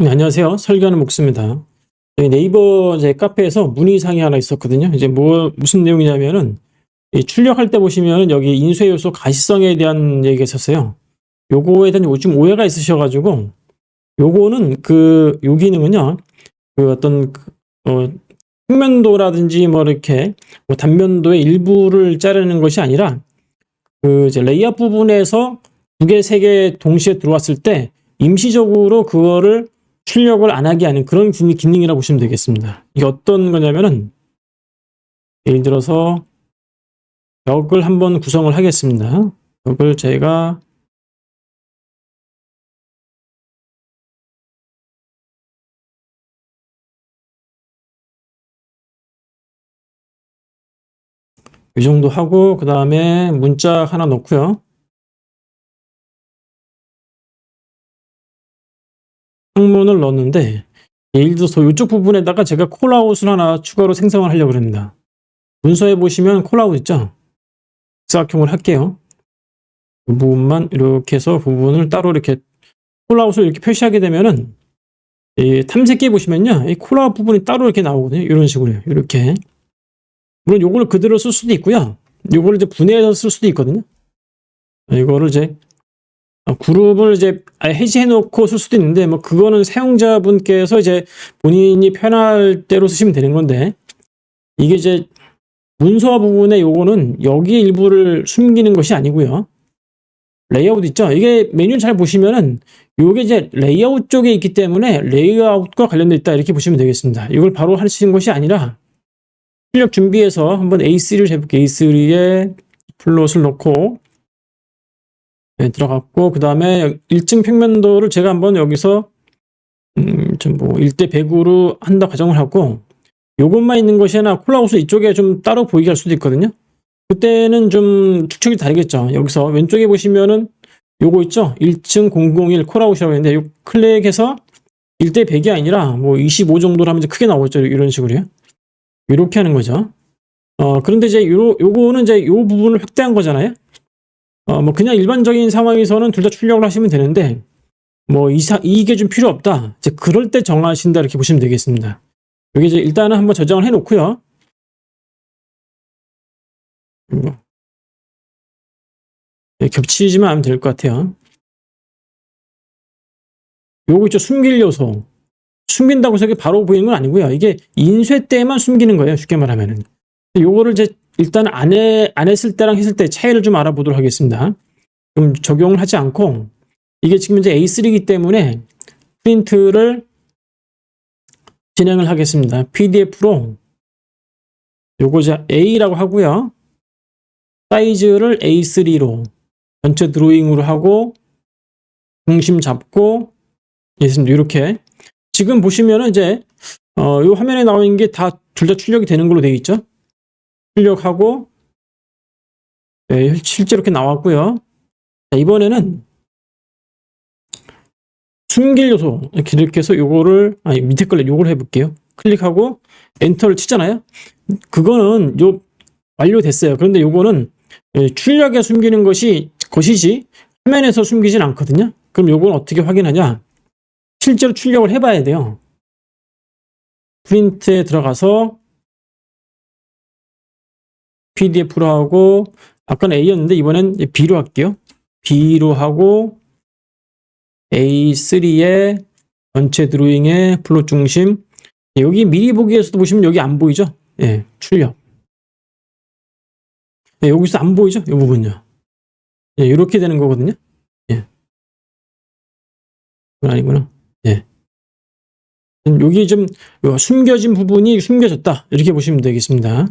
네, 안녕하세요. 설계하는 목수입니다. 네이버 제 카페에서 문의사항이 하나 있었거든요. 이제 뭐, 무슨 내용이냐면은, 이 출력할 때 보시면 여기 인쇄 요소 가시성에 대한 얘기가 있었어요. 요거에 대한 요즘 오해가 있으셔가지고, 요거는 그, 요 기능은요, 그 어떤, 그, 어, 평면도라든지 뭐 이렇게, 뭐 단면도의 일부를 자르는 것이 아니라, 그 이제 레이아웃 부분에서 두 개, 세 개 동시에 들어왔을 때, 임시적으로 그거를 출력을 안 하게 하는 그런 기- 기능이라고 보시면 되겠습니다. 이게 어떤 거냐면은 예를 들어서 벽을 한번 구성을 하겠습니다. 벽을 제가 이 정도 하고 그 다음에 문자 하나 넣고요. 항문을 넣었는데 예를 들어서 이쪽 부분에다가 제가 콜아웃을 하나 추가로 생성을 하려고 합니다. 문서에 보시면 콜아웃 있죠? 사각형을 할게요. 이 부분만 이렇게 해서 부분을 따로 이렇게 콜아웃을 이렇게 표시하게 되면은 이 탐색기에 보시면요. 이 콜아웃 부분이 따로 이렇게 나오거든요. 이런 식으로요. 이렇게. 물론 요걸 그대로 쓸 수도 있고요. 요거를 이제 분해해서 쓸 수도 있거든요. 이거를 이제 어, 그룹을 이제 아예 해지해 놓고 쓸 수도 있는데 뭐 그거는 사용자분께서 이제 본인이 편할 대로 쓰시면 되는 건데 이게 이제 문서 부분에 요거는 여기 일부를 숨기는 것이 아니고요. 레이아웃 있죠? 이게 메뉴 잘 보시면은 요게 이제 레이아웃 쪽에 있기 때문에 레이아웃과 관련돼 있다 이렇게 보시면 되겠습니다. 이걸 바로 하시는 것이 아니라 출력 준비해서 한번 A3를 해볼게요. A3에 플롯을 넣고 네, 들어갔고 그 다음에 1층 평면도를 제가 한번 여기서 음, 좀뭐 1대 100으로 한다 가정을 하고 요것만 있는 것이 아니라 콜라우스 이쪽에 좀 따로 보이게 할 수도 있거든요. 그때는 좀 축척이 다르겠죠. 여기서 왼쪽에 보시면은 요거 있죠. 1층 001 콜아웃이라고 했는데 요 클릭해서 1대 100이 아니라 뭐 25 정도로 하면 이제 크게 나오죠. 이런 식으로요. 이렇게 하는 거죠. 어, 그런데 이제 요, 요거는 이제 요 부분을 확대한 거잖아요. 어, 뭐 그냥 일반적인 상황에서는 둘 다 출력을 하시면 되는데 뭐 이사, 이게 좀 필요 없다. 이제 그럴 때 정하신다 이렇게 보시면 되겠습니다. 여기 이제 일단은 한번 저장을 해 놓고요. 그리고 네, 겹치지만 하면 될 것 같아요. 요거 있죠. 숨길 요소. 숨긴다고 해서 이게 바로 보이는 건 아니고요. 이게 인쇄 때만 숨기는 거예요. 쉽게 말하면은. 요거를 이제 일단 안, 해, 안 했을 때랑 했을 때 차이를 좀 알아보도록 하겠습니다. 그럼 적용을 하지 않고 이게 지금 이제 A3이기 때문에 프린트를 진행을 하겠습니다. PDF로 요거 이제 A라고 하고요. 사이즈를 A3로 전체 드로잉으로 하고 중심 잡고. 이렇게 지금 보시면은 이제 어, 이 화면에 나와 있는 게 다 둘 다 출력이 되는 걸로 되어 있죠. 출력하고 네, 실제로 이렇게 나왔고요. 자, 이번에는 숨길 요소 이렇게 해서 요거를 아니 밑에 걸 요걸 해볼게요. 클릭하고 엔터를 치잖아요. 그거는 요 완료됐어요. 그런데 요거는 예, 출력에 숨기는 것이 것이지 화면에서 숨기진 않거든요. 그럼 요건 어떻게 확인하냐? 실제로 출력을 해봐야 돼요. 프린트에 들어가서 PDF로 하고 아까는 A였는데 이번엔 B로 할게요. B로 하고 A3에 전체 드로잉에 플롯 중심 예, 여기 미리 보기에서도 보시면 여기 안 보이죠? 예, 출력. 예, 여기서 안 보이죠? 이 부분요. 예, 이렇게 되는 거거든요. 예. 그건 아니구나. 예. 음, 여기 좀 숨겨진 부분이 숨겨졌다. 이렇게 보시면 되겠습니다.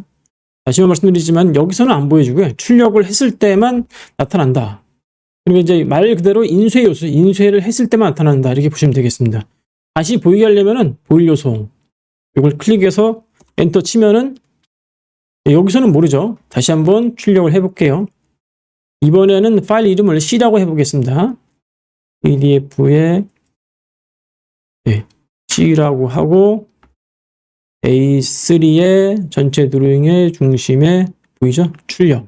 다시 한번 말씀드리지만 여기서는 안 보여주고요. 출력을 했을 때만 나타난다. 그리고 이제 말 그대로 인쇄 요소, 인쇄를 했을 때만 나타난다. 이렇게 보시면 되겠습니다. 다시 보이게 하려면은 보일 요소. 이걸 클릭해서 엔터 치면은 여기서는 모르죠. 다시 한번 출력을 해볼게요. 이번에는 파일 이름을 C라고 해보겠습니다. PDF에 네, C라고 하고 A3의 전체 드로잉의 중심에 보이죠? 출력.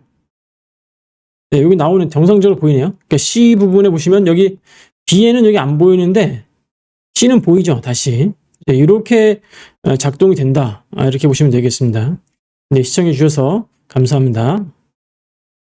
네, 여기 나오는 정상적으로 보이네요. 그러니까 C 부분에 보시면 여기 B에는 여기 안 보이는데 C는 보이죠? 다시. 네, 이렇게 어, 작동이 된다. 아, 이렇게 보시면 되겠습니다. 네, 시청해 주셔서 감사합니다.